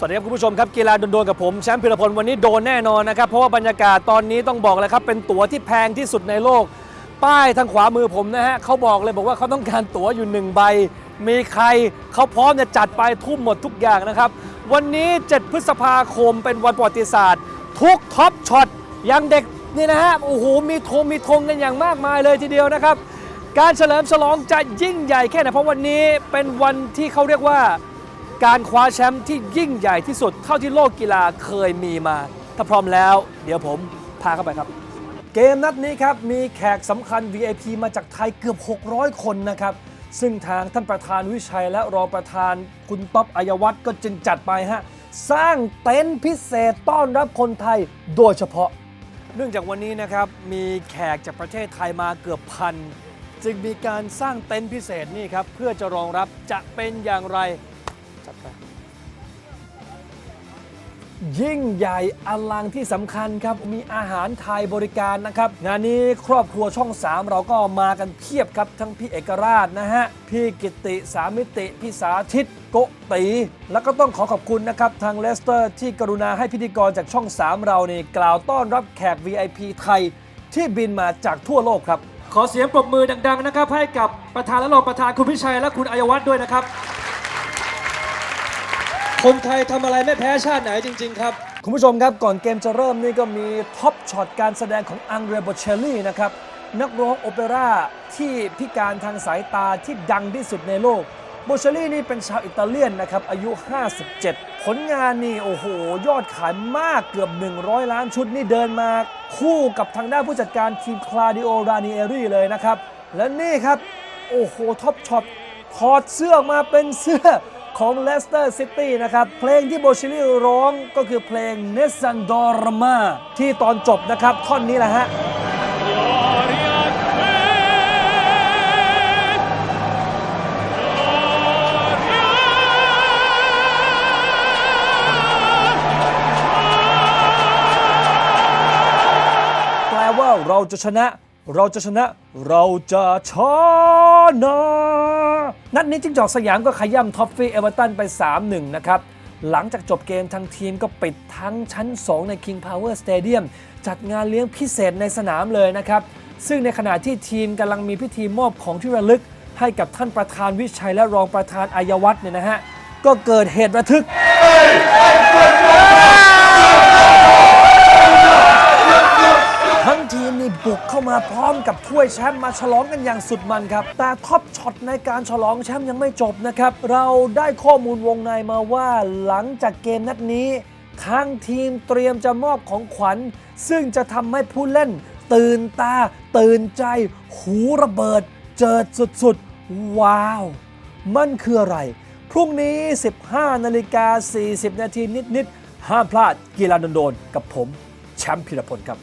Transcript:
สวัสดีครับคุณผู้ชมครับกีฬาโดนๆกับผมแชมป์พิรพลวันนี้โดนแน่นอนนะครับเพราะว่าบรรยากาศตอนนี้ต้องบอกเลยครับเป็นตั๋วที่แพงที่สุดในโลก ป้ายทางขวามือผมนะฮะเขาบอกเลยบอกว่าเขาต้องการตั๋วอยู่หนึ่งใบ มีใครเขาพร้อมจะจัดไปทุ่มหมดทุกอย่างนะครับวันนี้ 7 พฤษภาคมเป็นวันประวัติศาสตร์ ทุกท็อปช็อตยังเด็กนี่นะฮะโอ้โหมีธงมีธงกันอย่างมากมายเลยทีเดียวนะครับการเฉลิมฉลองจะยิ่งใหญ่แค่ไหนเพราะวันนี้เป็นวันที่เขาเรียกว่า การคว้าแชมป์ที่ยิ่งใหญ่ที่สุดเท่าที่โลกกีฬาเคยมีมา ถ้าพร้อมแล้ว เดี๋ยวผมพาเข้าไปครับ เกมนัดนี้ครับ มีแขกสำคัญ VIP มาจากไทยเกือบ 600 คนนะครับ ซึ่งทางท่านประธานวิชัยและรองประธานคุณต๊อบอัยวัฒน์ก็จึงจัดไปฮะ สร้างเต็นท์พิเศษต้อนรับคนไทยโดยเฉพาะ เนื่องจากวันนี้นะครับ มีแขกจากประเทศไทยมาเกือบพันจึงมีการสร้างเต็นท์พิเศษนี่ครับเพื่อจะรองรับจะเป็นอย่างไร จัดไปยิ่งใหญ่อลังที่สำคัญครับ มีอาหารไทยบริการนะครับ งานนี้ครอบครัวช่อง 3 เราก็มากันเพียบครับ ทั้งพี่เอกราชนะฮะ พี่กิติสามิติ พี่สาธิตโกตี แล้วก็ต้องขอขอบคุณนะครับ ทางเลสเตอร์ที่กรุณาให้พิธีกรจากช่อง 3 เรานี่กล่าวต้อนรับแขก VIP ไทยที่บินมาจากทั่วโลกครับ ขอเสียงปรบมือดัง ๆ นะครับ ให้กับประธานและรองประธานคุณพิชัยและคุณอัยวัฒน์ด้วยนะครับ คนไทยทำอะไรไม่แพ้ชาติไหนจริง ๆ ครับ คุณผู้ชมครับก่อนเกมจะเริ่มนี่ก็มีท็อปช็อตการแสดงของอังเดรโบเชลลี่นะครับ นักร้องโอเปร่าที่พิการทางสายตาที่ดังที่สุดในโลกโบเชลลี่นี่เป็นชาวอิตาเลียนนะครับ อายุ 57 ผลงานนี่ โอ้โห ยอดขายมากเกือบ 100 ล้านชุดนี่เดินมา คู่กับทางด้านผู้จัดการทีมคลาดิโอรานิเอรีเลยนะครับ และนี่ครับ โอ้โห ท็อปช็อตถอดเสื้อออกมาเป็นเสื้อ ของเลสเตอร์ซิตี้นะครับ เพลงที่โบชิลี่ร้องก็คือเพลง n e s a n d o r m a ที่ตอนจบนะครับ ท่อนนี้แหละฮะแปลว่าเราจะชนะ เราจะชนะเราจะชนะนัดนี้จิ้งจอกสยามก็ขย่ำท็อฟฟี่เอเวอร์ตันไป 3-1 นะครับ หลังจากจบเกมทางทีมก็ปิดทั้งชั้น 2 ใน King Power Stadium จัดงานเลี้ยงพิเศษในสนามเลยนะครับ ซึ่งในขณะที่ทีมกำลังมีพิธีมอบของที่ระลึก ให้กับท่านประธานวิชัยและรองประธานอายวัฒน์เนี่ยนะฮะ ก็เกิดเหตุระทึก เข้ามาพร้อมกับถ้วยแชมป์มาฉลองกันอย่างสุดมันครับ แต่ท็อปช็อตในการฉลองแชมป์ยังไม่จบนะครับ เราได้ข้อมูลวงในมาว่าหลังจากเกมนัดนี้ทางทีมเตรียมจะมอบของขวัญ ซึ่งจะทำให้ผู้เล่น ตื่นตา ตื่นใจ หูระเบิด เจิดสุดๆ ว้าว มันคืออะไร พรุ่งนี้ 15นาฬิกา40 นาทีนิด ๆ ห้ามพลาดกีฬาโดนๆกับผม แชมป์พิรพลครับ